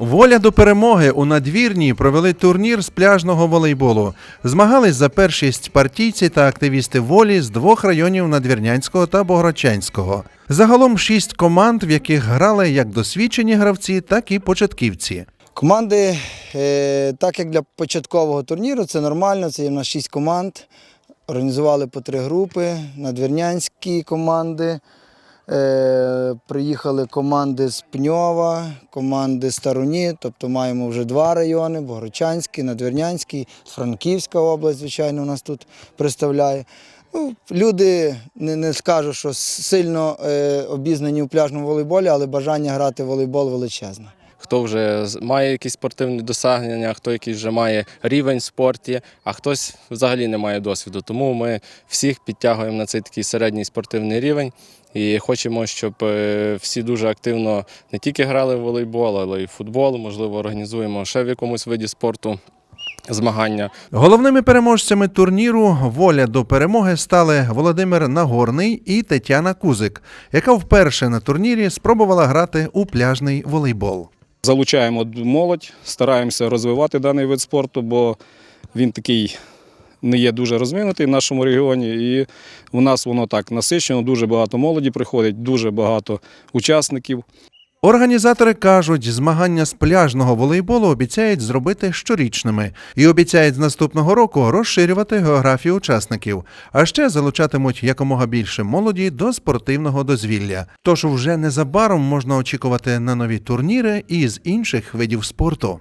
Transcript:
Воля до перемоги у надвірні провели турнір з пляжного волейболу. Змагались за першість партійці та активісти волі з двох районів Надвірнянського та Богородчанського. Загалом шість команд, в яких грали як досвідчені гравці, так і початківці. Команди, е, так як для початкового турніру, це нормально. Це є в нас шість команд. Організували по три групи. Надвірнянські команди. Е, приїхали команди з Пньова, команди з Таруні, тобто маємо вже два райони: Богородчанський, Надвірнянський, Франківська область, звичайно, у нас тут представляє. Ну, люди не, не скажу, що сильно е, обізнані у пляжному волейболі, але бажання грати в волейбол величезне. Хто вже має якісь спортивні досягнення, хто якийсь вже має рівень в спорті, а хтось взагалі не має досвіду. Тому ми всіх підтягуємо на цей такий середній спортивний рівень і хочемо, щоб е, всі дуже активно не тільки грали в волейбол, але й в футбол. Можливо, організуємо ще в якомусь виді спорту змагання. Головними переможцями турніру Воля до перемоги стали Володимир Нагорний і Тетяна Кузик, яка вперше на турнірі спробувала грати у пляжний волейбол. Залучаємо молодь, стараємося розвивати даний вид спорту, бо він такий не є дуже розвинутий в нашому регіоні. І в нас воно так насичено, дуже багато молоді приходить, дуже багато учасників. Організатори кажуть, змагання з пляжного волейболу обіцяють зробити щорічними і обіцяють з наступного року розширювати географію учасників, а ще залучатимуть якомога більше молоді до спортивного дозвілля. Тож вже незабаром можна очікувати на нові турніри із інших видів спорту.